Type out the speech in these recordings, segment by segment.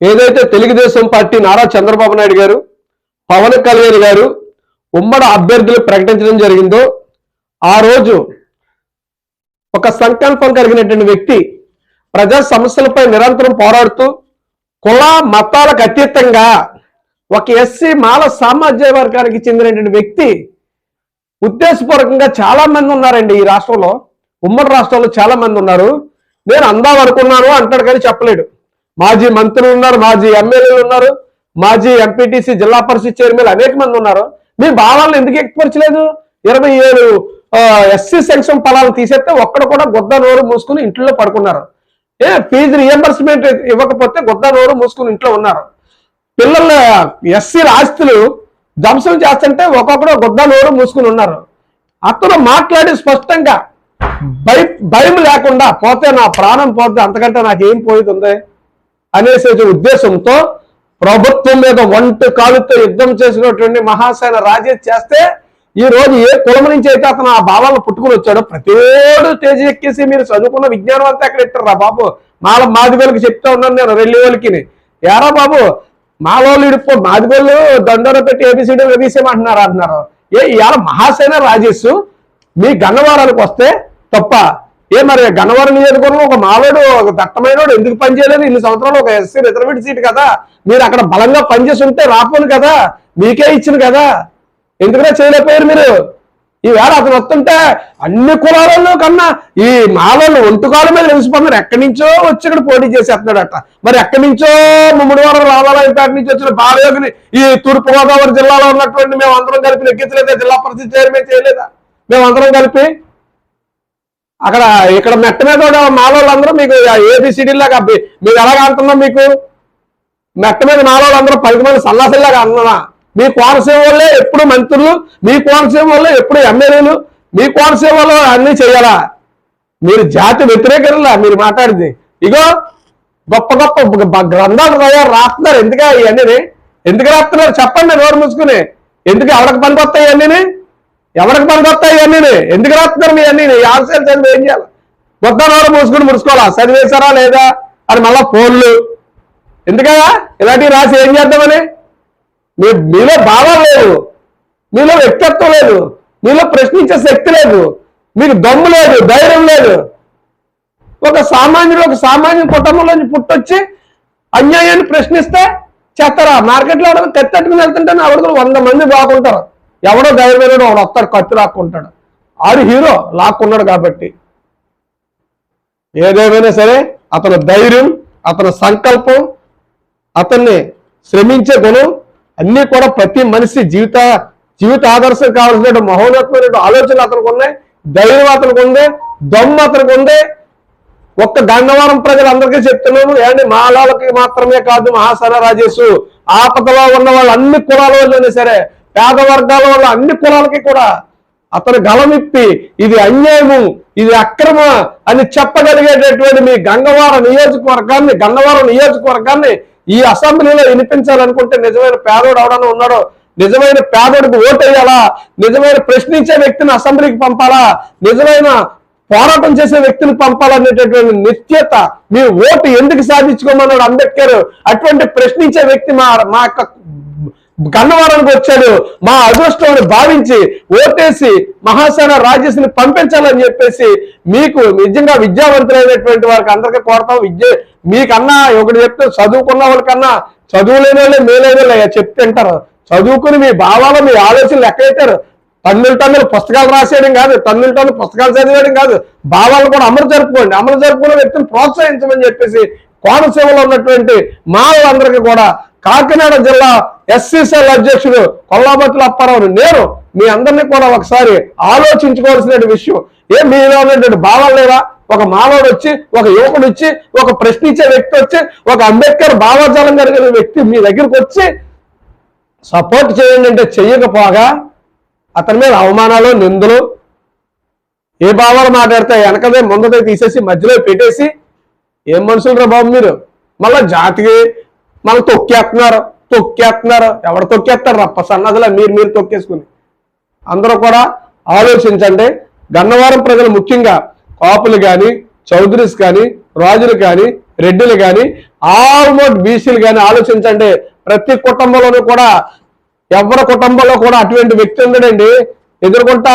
ఏదైతే తెలుగుదేశం పార్టీ నారా చంద్రబాబు నాయుడు గారు పవన్ కళ్యాణ్ గారు ఉమ్మడి అభ్యర్థులు ప్రకటించడం జరిగిందో ఆ రోజు ఒక సంకల్పం కలిగినటువంటి వ్యక్తి ప్రజా సమస్యలపై నిరంతరం పోరాడుతూ కుల మతాలకు అతీతంగా ఒక ఎస్సీ మాల సామాజ్య వర్గానికి చెందినటువంటి వ్యక్తి ఉద్దేశపూర్వకంగా చాలా మంది ఉన్నారండి ఈ రాష్ట్రంలో ఉమ్మడి రాష్ట్రంలో చాలా మంది ఉన్నారు. నేను అందాం అనుకున్నాను అంటాడు కానీ చెప్పలేడు. మాజీ మంత్రులు ఉన్నారు మాజీ ఎమ్మెల్యేలు ఉన్నారు మాజీ ఎంపీటీసీ జిల్లా పరిషత్ చైర్మన్ అనేక మంది ఉన్నారు. మీ భావాలను ఎందుకు ఎక్కిపరచలేదు ఇరవై ఏడు ఎస్సీ సెక్షన్ ఫలాలు తీసేస్తే ఒక్కడ కూడా గుద్ద నోరు మూసుకుని ఇంట్లో పడుకున్నారు. ఏ ఫీజు రియంబర్స్మెంట్ ఇవ్వకపోతే గుద్ద నోరు మూసుకుని ఇంట్లో ఉన్నారు. పిల్లల ఎస్సీ ఆస్తులు ధ్వంసం చేస్తుంటే ఒక్కొక్కడు గుద్ద నోరు మూసుకుని ఉన్నారు. అతను మాట్లాడి స్పష్టంగా భయం లేకుండా పోతే నా ప్రాణం పోతే అంతకంటే నాకేం ఏం ఉంది? అనేసే ఉద్దేశంతో ప్రభుత్వం మీద వంట కాలుతో యుద్ధం చేసినటువంటి మహాసేన రాజేష్ చేస్తే ఈ రోజు ఏ కులం నుంచి అయితే అతను ఆ భావాలను పుట్టుకుని వచ్చాడో ప్రతిరోడు తేజ ఎక్కేసి మీరు చదువుకున్న విజ్ఞానం అంతా ఎక్కడ ఇట్టారా బాబు? మాల మాదిగోళ్ళకి చెప్తా ఉన్నాను నేను రెల్లి వాళ్ళకి ఏరా బాబు? మాలోళ్ళు ఇడిపో మాదిగోళ్ళు దండోర పెట్టి ఏబిసిడి వేసేయమంటున్నారు అంటున్నారు. ఏ ఇవాళ మహాసేన రాజేష్ మీ గన్నవారాలకు వస్తే తప్ప ఏ మరి గన్నవరం నియోజకవర్గంలో ఒక మాలోడు ఒక దట్టమైనోడు ఎందుకు పనిచేయలేదు ఇన్ని సంవత్సరాలు ఒక ఎస్సీ రిజర్వేట్ సీట్ కదా. మీరు అక్కడ బలంగా పనిచేసి ఉంటే రాపోను కదా. మీకే ఇచ్చింది కదా. ఎందుకునే చేయలేకపోయారు మీరు? ఈవేళ అతను వస్తుంటే అన్ని కులాలలో కన్నా ఈ మాలోళ్ళు ఒంటుకాల మీద నిలిచిపోతున్నారు ఎక్కడి నుంచో వచ్చి ఇక్కడ పోటీ చేసేస్తున్నాడట. మరి ఎక్కడి నుంచో ముడివారం రావాలా ఇంటి నుంచి వచ్చిన బాలయోగిని ఈ తూర్పుగోదావరి జిల్లాలో ఉన్నటువంటి మేము అందరం కలిపి లెక్కించలేదా? జిల్లా పరిషత్ చైర్మన్ చేయలేదా? మేము అందరం కలిపి అక్కడ ఇక్కడ మెట్ట మీద కూడా మాలోళ్ళందరూ మీకు ఏబిసిడీలాగా మీరు ఎలాగ అంటున్నాం మీకు? మెట్ట మీద మాలోళ్ళందరూ పది మంది సన్నాసిల్లాగా అంటున్నా మీ కోనసీమ వల్లే ఎప్పుడు మంత్రులు మీ కోనసీమ వల్లే ఎప్పుడు ఎమ్మెల్యేలు మీ కోనసీమ వల్ల అన్ని చేయాలా? మీరు జాతి వ్యతిరేకలా మీరు మాట్లాడింది. ఇగో గొప్ప గొప్ప గ్రంథాలు తయారు రాస్తున్నారు. ఎందుక ఇవన్నీ ఎందుకు రాస్తున్నారు? చెప్పండి నోరు మూసుకుని. ఎందుకు ఎవరికి పనికి వస్తాయి ఇవన్నీ ఎవరికి పనికి వస్తాయి ఇవన్నీ ఎందుకు రాస్తున్నారు మీ అన్ని ఆశయాలు చదివి ఏం చేయాలి? మొత్తం నోరు మూసుకుని ముడుచుకోవాలా? చదివేశారా లేదా? అని మళ్ళా ఫోన్లు. ఎందుకయ్యా? ఇలాంటివి రాసి ఏం చేద్దామని? మీ మీలో భావాలు లేదు. మీలో వ్యక్తిత్వం లేదు. మీలో ప్రశ్నించే శక్తి లేదు. మీకు దమ్ము లేదు ధైర్యం లేదు. ఒక సామాన్యుడు ఒక సామాన్య కుటుంబంలోంచి పుట్టొచ్చి అన్యాయాన్ని ప్రశ్నిస్తే చేస్తారా? మార్కెట్లో ఎవడో కత్తెట్టుకుని వెళ్తుంటే ఎవరికో వంద మంది బాగుంటారు. ఎవడో ధైర్యమైన వాడు వస్తాడు కట్టు లాక్కుంటాడు. ఆడు హీరో లాక్కున్నాడు కాబట్టి. ఏదేమైనా సరే అతని ధైర్యం అతని సంకల్పం అతన్ని శ్రమించే గుణం అన్నీ కూడా ప్రతి మనిషి జీవిత జీవిత ఆదర్శం కావాల్సిన మహోన్నతమైన ఆలోచనలు అతనికి ఉన్నాయి ధైర్యం అతనికి ఉంది దమ్ము అతనికి ఉంది. ఒక్క గంగవరం ప్రజలందరికీ చెప్తున్నాము ఏంటి మాలాలకి మాత్రమే కాదు మహాసన రాజేసు ఆపదలో ఉన్న వాళ్ళు అన్ని కులాల సరే పేద వర్గాల వల్ల అన్ని కులాలకి కూడా అతను గలమిప్పి ఇది అన్యాయము ఇది అక్రమ అని చెప్పగలిగేటటువంటి మీ గంగవరం నియోజకవర్గాన్ని గన్నవరం నియోజకవర్గాన్ని ఈ అసెంబ్లీలో వినిపించాలనుకుంటే నిజమైన పేదోడు ఎవడన్నా ఉన్నాడో నిజమైన పేదోడికి ఓటు వేయాలా నిజమైన ప్రశ్నించే వ్యక్తిని అసెంబ్లీకి పంపాలా నిజమైన పోరాటం చేసే వ్యక్తిని పంపాలనేటటువంటి నిశ్చయత మీ ఓటు ఎందుకు సాధించుకోమన్నాడు అంబేద్కర్ అటువంటి ప్రశ్నించే వ్యక్తి మా మా యొక్క గన్నవరానికి వచ్చాడు. మా అదృష్టం భావించి ఓటేసి మహాసేన రాజేష్ని పంపించాలని చెప్పేసి మీకు నిజంగా విద్యావంతులైనటువంటి వారికి అందరికీ కోరతాం. విద్య మీకన్నా ఒకటి చెప్తే చదువుకున్న వాళ్ళకన్నా చదువులేని వాళ్ళే మేలైన వాళ్ళే చెప్తుంటారు చదువుకుని మీ భావాలు మీ ఆలోచనలు ఎక్కడైతారు టన్నులు టన్నులు పుస్తకాలు రాసేయడం కాదు టన్నులు టన్నులు పుస్తకాలు చదివేయడం కాదు. భావాలను కూడా అమలు జరుపుకోండి. అమలు జరుపుకునే వ్యక్తిని ప్రోత్సహించమని చెప్పేసి కోనసీమలో ఉన్నటువంటి మానవులందరికీ కూడా కాకినాడ జిల్లా ఎస్సీసీఎల్ అధ్యక్షుడు కొల్లాబత్తుల అప్పారావు నేను మీ అందరినీ కూడా ఒకసారి ఆలోచించుకోవాల్సిన విషయం ఏ మీలో ఉన్నటువంటి భావాలు లేవా ఒక మానవుడు వచ్చి ఒక యువకుడు వచ్చి ఒక ప్రశ్నించే వ్యక్తి వచ్చి ఒక అంబేద్కర్ భావజాలం కలిగిన వ్యక్తి మీ దగ్గరికి వచ్చి సపోర్ట్ చేయండి అంటే చెయ్యకపోగా అతని మీద అవమానాలు నిందలు ఏ భావాలు మాట్లాడితే వెనకదే ముందదే తీసేసి మధ్యలో పెట్టేసి ఏం మనుషులు రా బాబు మీరు? మళ్ళా జాతికి మళ్ళీ తొక్కేస్తున్నారు. తొక్కేస్తున్నారు. ఎవరు తొక్కేస్తారు? రప్ప సన్నదిలా మీరు మీరు తొక్కేసుకుని. అందరూ కూడా ఆలోచించండి. గన్నవరం ప్రజలు ముఖ్యంగా కాపులు కానీ చౌదరీస్ కానీ రాజులు కానీ రెడ్డిలు కానీ ఆల్మోస్ట్ బీసీలు కానీ ఆలోచించండి. ప్రతి కుటుంబంలోనూ కూడా ఎవరి కుటుంబంలో కూడా అటువంటి వ్యక్తి ఉండడండి. ఎదుర్కొంటా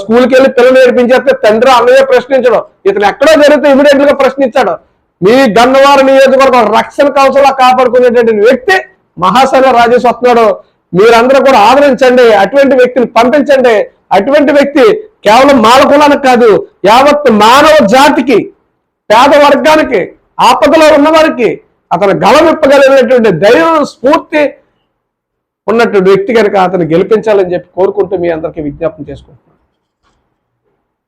స్కూల్కి వెళ్ళి పిల్లలు నేర్పించేస్తే తండ్రి అన్నయ్య ప్రశ్నించడం. ఇతను ఎక్కడో జరిగితే ఇమీడియట్గా ప్రశ్నించాడు. మీ గన్నవారి నియోజకవర్గం రక్షణ కౌన్సిల్ కాపాడుకునేటువంటి వ్యక్తి మహాశైల రాజేష్ వస్తున్నాడు. మీరందరూ కూడా ఆదరించండి. అటువంటి వ్యక్తిని పంపించండి. అటువంటి వ్యక్తి కేవలం మాల కులానికి కాదు యావత్ మానవ జాతికి పేద వర్గానికి ఆపదలో ఉన్నవారికి అతను గలమిప్పగలిగినటువంటి ధైర్యం స్ఫూర్తి ఉన్నటువంటి వ్యక్తి కనుక అతను గెలిపించాలని చెప్పి కోరుకుంటూ మీ అందరికీ విజ్ఞాపన చేసుకుంటున్నాను.